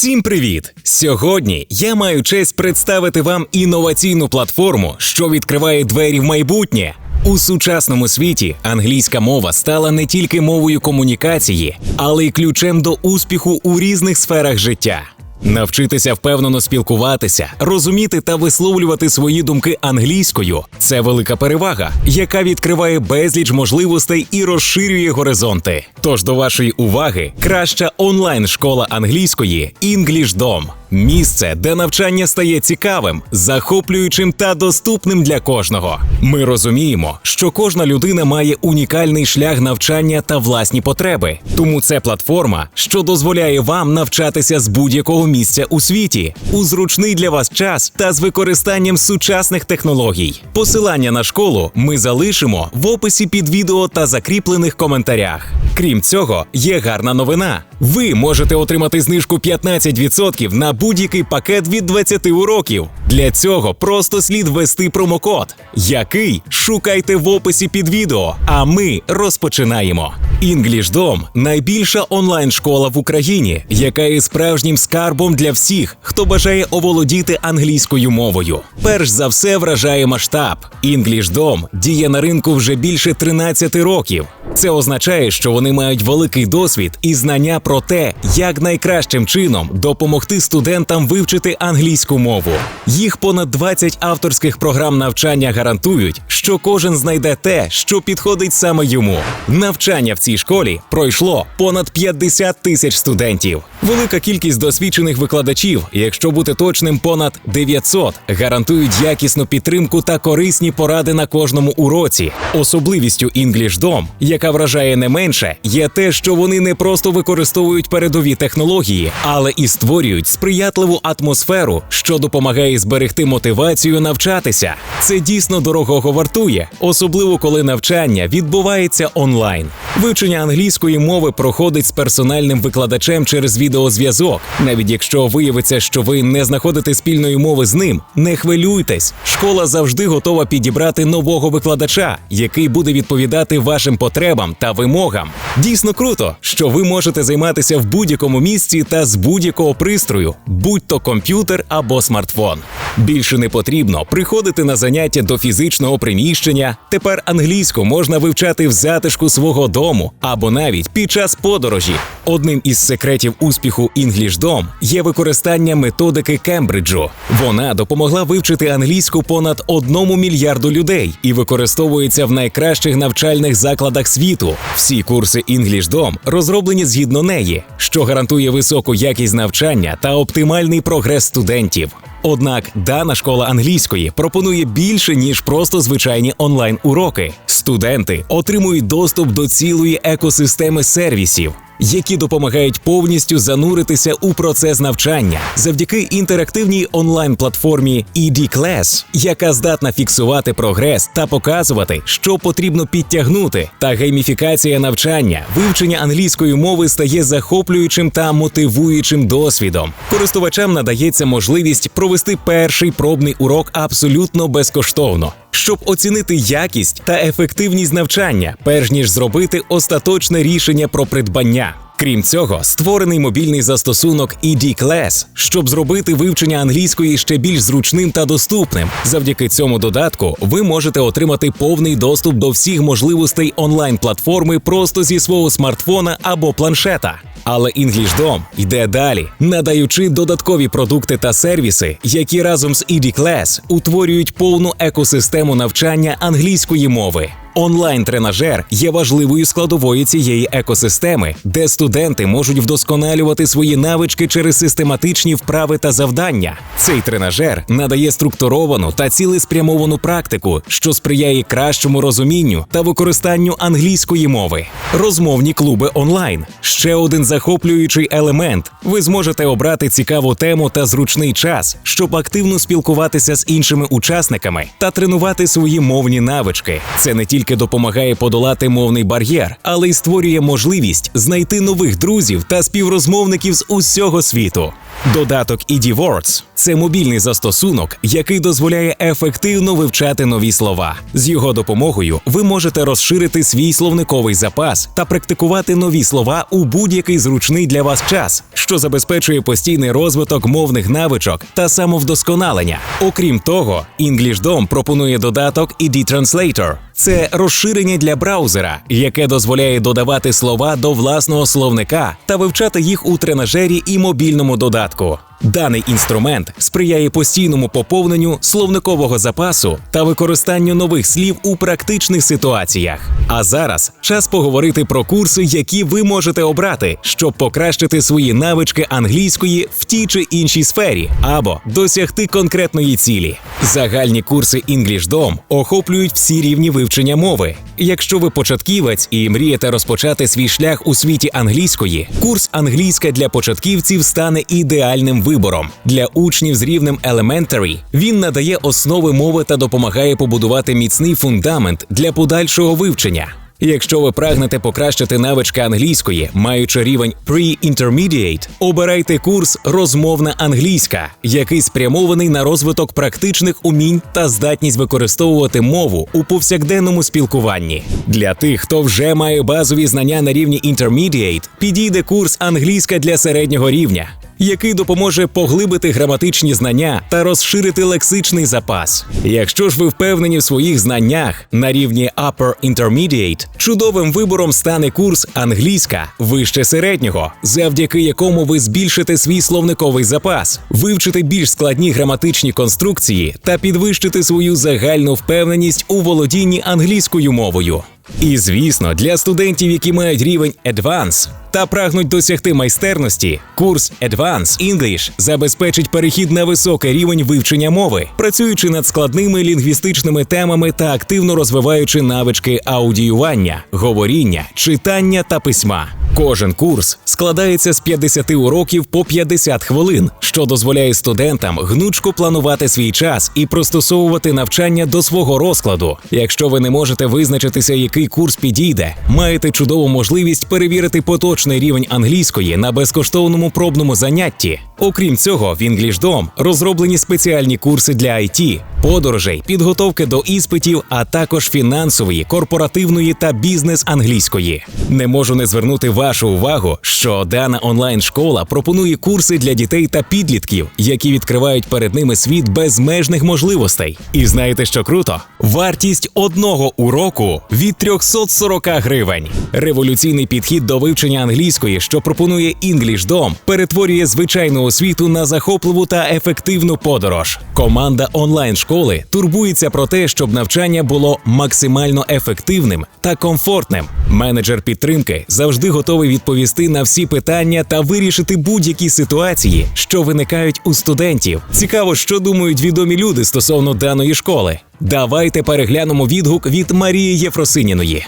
Всім привіт! Сьогодні я маю честь представити вам інноваційну платформу, що відкриває двері в майбутнє. У сучасному світі англійська мова стала не тільки мовою комунікації, але й ключем до успіху у різних сферах життя. Навчитися впевнено спілкуватися, розуміти та висловлювати свої думки англійською це велика перевага, яка відкриває безліч можливостей і розширює горизонти. Тож до вашої уваги краща онлайн школа англійської EnglishDom. Місце, де навчання стає цікавим, захоплюючим та доступним для кожного. Ми розуміємо, що кожна людина має унікальний шлях навчання та власні потреби. Тому це платформа, що дозволяє вам навчатися з будь-якого місця у світі у зручний для вас час та з використанням сучасних технологій. Посилання на школу ми залишимо в описі під відео та закріплених коментарях. Крім цього, є гарна новина. Ви можете отримати знижку 15% на будь-який пакет від 20 уроків. Для цього просто слід ввести промокод, який шукайте в описі під відео. А ми розпочинаємо. EnglishDom – найбільша онлайн-школа в Україні, яка є справжнім скарбом для всіх, хто бажає оволодіти англійською мовою. Перш за все вражає масштаб. EnglishDom діє на ринку вже більше 13 років. Це означає, що вони мають великий досвід і знання про те, як найкращим чином допомогти студентам вивчити англійську мову. Їх понад 20 авторських програм навчання гарантують, що кожен знайде те, що підходить саме йому. Навчання в цій школі пройшло понад 50 тисяч студентів. Велика кількість досвідчених викладачів, якщо бути точним, понад 900, гарантують якісну підтримку та корисні поради на кожному уроці. Особливістю EnglishDom, яка вражає не менше, є те, що вони не просто використовують передові технології, але і створюють сприятливу атмосферу, що допомагає зберегти мотивацію навчатися. Це дійсно дорогого вартує, особливо коли навчання відбувається онлайн. Вивчення англійської мови проходить з персональним викладачем через відеозв'язок. Навіть якщо виявиться, що ви не знаходите спільної мови з ним, не хвилюйтесь. Школа завжди готова підібрати нового викладача, який буде відповідати вашим потребам та вимогам. Дійсно круто, що ви можете займатися в будь-якому місці та з будь-якого пристрою, будь то комп'ютер або смартфон. Більше не потрібно приходити на заняття до фізичного приміщення. Тепер англійську можна вивчати в затишку свого дому або навіть під час подорожі. Одним із секретів успіху EnglishDom є використання методики Кембриджу. Вона допомогла вивчити англійську понад одному мільярду людей і використовується в найкращих навчальних закладах світу. Всі курси EnglishDom розроблені згідно неї, що гарантує високу якість навчання та оптимальний прогрес студентів. Однак дана школа англійської пропонує більше ніж просто звичайні онлайн уроки. Студенти отримують доступ до цілої екосистеми сервісів. Які допомагають повністю зануритися у процес навчання завдяки інтерактивній онлайн-платформі ED-Class, яка здатна фіксувати прогрес та показувати, що потрібно підтягнути. Та гейміфікація навчання, вивчення англійської мови стає захоплюючим та мотивуючим досвідом. Користувачам надається можливість провести перший пробний урок абсолютно безкоштовно щоб оцінити якість та ефективність навчання, перш ніж зробити остаточне рішення про придбання. Крім цього, створений мобільний застосунок ED-Class, щоб зробити вивчення англійської ще більш зручним та доступним. Завдяки цьому додатку ви можете отримати повний доступ до всіх можливостей онлайн-платформи просто зі свого смартфона або планшета. Але EnglishDom йде далі, надаючи додаткові продукти та сервіси, які разом з ED-Class утворюють повну екосистему навчання англійської мови. Онлайн-тренажер є важливою складовою цієї екосистеми, де студенти можуть вдосконалювати свої навички через систематичні вправи та завдання. Цей тренажер надає структуровану та цілеспрямовану практику, що сприяє кращому розумінню та використанню англійської мови. Розмовні клуби онлайн ще один захоплюючий елемент. Ви зможете обрати цікаву тему та зручний час, щоб активно спілкуватися з іншими учасниками та тренувати свої мовні навички. Це не тільки допомагає подолати мовний бар'єр, але й створює можливість знайти нових друзів та співрозмовників з усього світу. Додаток ED-Words – це мобільний застосунок, який дозволяє ефективно вивчати нові слова. З його допомогою ви можете розширити свій словниковий запас та практикувати нові слова у будь-який зручний для вас час, що забезпечує постійний розвиток мовних навичок та самовдосконалення. Окрім того, EnglishDom пропонує додаток ED Translator. Це розширення для браузера, яке дозволяє додавати слова до власного словника та вивчати їх у тренажері і мобільному додатку. Даний інструмент сприяє постійному поповненню словникового запасу та використанню нових слів у практичних ситуаціях. А зараз час поговорити про курси, які ви можете обрати, щоб покращити свої навички англійської в тій чи іншій сфері, або досягти конкретної цілі. Загальні курси EnglishDom охоплюють всі рівні вивчення мови. Якщо ви початківець і мрієте розпочати свій шлях у світі англійської, курс англійська для початківців стане ідеальним вибором. Для учнів з рівнем Elementary він надає основи мови та допомагає побудувати міцний фундамент для подальшого вивчення. Якщо ви прагнете покращити навички англійської, маючи рівень Pre-Intermediate, обирайте курс Розмовна англійська, який спрямований на розвиток практичних умінь та здатність використовувати мову у повсякденному спілкуванні. Для тих, хто вже має базові знання на рівні Intermediate, підійде курс Англійська для середнього рівня який допоможе поглибити граматичні знання та розширити лексичний запас. Якщо ж ви впевнені в своїх знаннях на рівні Upper Intermediate, чудовим вибором стане курс англійська вище середнього, завдяки якому ви збільшите свій словниковий запас, вивчите більш складні граматичні конструкції та підвищите свою загальну впевненість у володінні англійською мовою. І звісно, для студентів, які мають рівень Advance та прагнуть досягти майстерності, курс Advance English забезпечить перехід на високий рівень вивчення мови, працюючи над складними лінгвістичними темами та активно розвиваючи навички аудіювання, говоріння, читання та письма. Кожен курс складається з 50 уроків по 50 хвилин, що дозволяє студентам гнучко планувати свій час і пристосовувати навчання до свого розкладу. Якщо ви не можете визначитися, який курс підійде, маєте чудову можливість перевірити поточний рівень англійської на безкоштовному пробному занятті. Окрім цього, в EnglishDom розроблені спеціальні курси для IT, подорожей, підготовки до іспитів, а також фінансової, корпоративної та бізнес англійської. Не можу не звернути вашу увагу, що дана онлайн-школа пропонує курси для дітей та підлітків, які відкривають перед ними світ безмежних можливостей. І знаєте, що круто? Вартість одного уроку від 340 гривень. Революційний підхід до вивчення англійської, що пропонує EnglishDom, перетворює звичайну освіту на захопливу та ефективну подорож. Команда онлайн-школи турбується про те, щоб навчання було максимально ефективним та комфортним. Менеджер підтримки завжди готовий відповісти на всі питання та вирішити будь-які ситуації, що виникають у студентів. Цікаво, що думають відомі люди стосовно даної школи. Давайте переглянемо відгук від Марії Єфросиніної.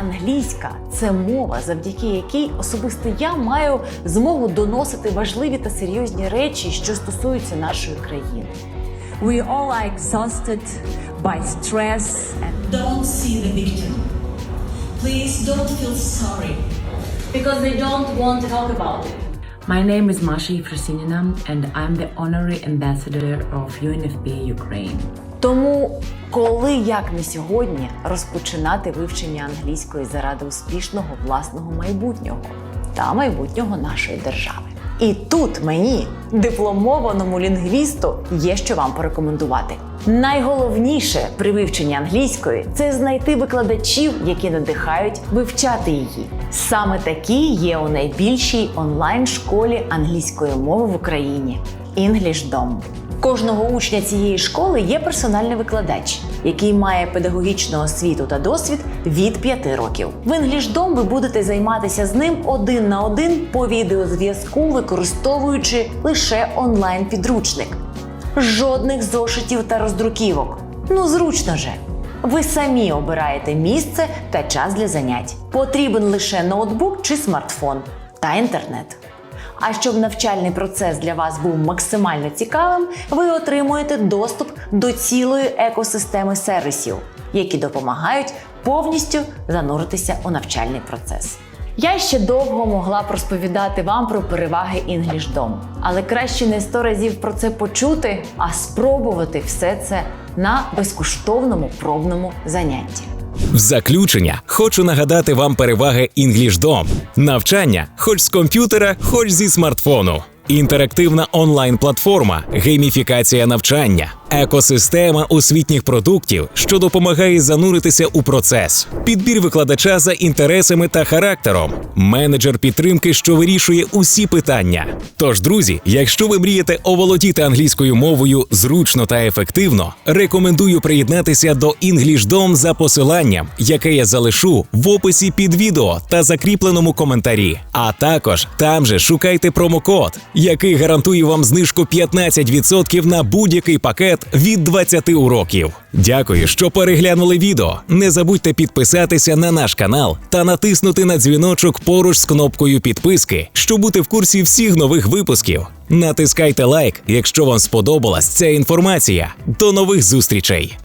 Англійська це мова, завдяки якій особисто я маю змогу доносити важливі та серйозні речі, що стосуються нашої країни. We all are exhausted by stress and Don't see the victim. Please don't feel sorry. Because they don't want to talk about it. My name is Masha Yefrosinina and I'm the honorary ambassador of UNFPA Ukraine. Тому, коли як не сьогодні розпочинати вивчення англійської заради успішного власного майбутнього та майбутнього нашої держави. І тут мені, дипломованому лінгвісту, є що вам порекомендувати. Найголовніше при вивченні англійської це знайти викладачів, які надихають вивчати її. Саме такі є у найбільшій онлайн-школі англійської мови в Україні EnglishDom. Кожного учня цієї школи є персональний викладач, який має педагогічну освіту та досвід від 5 років. В EnglishDom ви будете займатися з ним один на один по відеозв'язку, використовуючи лише онлайн-підручник. Жодних зошитів та роздруківок. Ну зручно же. Ви самі обираєте місце та час для занять. Потрібен лише ноутбук чи смартфон та інтернет. А щоб навчальний процес для вас був максимально цікавим, ви отримуєте доступ до цілої екосистеми сервісів, які допомагають повністю зануритися у навчальний процес. Я ще довго могла б розповідати вам про переваги EnglishDom, але краще не сто разів про це почути, а спробувати все це на безкоштовному пробному занятті. В заключення хочу нагадати вам переваги EnglishDom. Навчання хоч з комп'ютера, хоч зі смартфону. Інтерактивна онлайн-платформа, гейміфікація навчання, екосистема освітніх продуктів, що допомагає зануритися у процес, підбір викладача за інтересами та характером, менеджер підтримки, що вирішує усі питання. Тож, друзі, якщо ви мрієте оволодіти англійською мовою зручно та ефективно, рекомендую приєднатися до EnglishDom за посиланням, яке я залишу в описі під відео та закріпленому коментарі. А також там же шукайте промокод, який гарантує вам знижку 15% на будь-який пакет від 20 уроків. Дякую, що переглянули відео. Не забудьте підписатися на наш канал та натиснути на дзвіночок поруч з кнопкою підписки, щоб бути в курсі всіх нових випусків. Натискайте лайк, якщо вам сподобалась ця інформація. До нових зустрічей!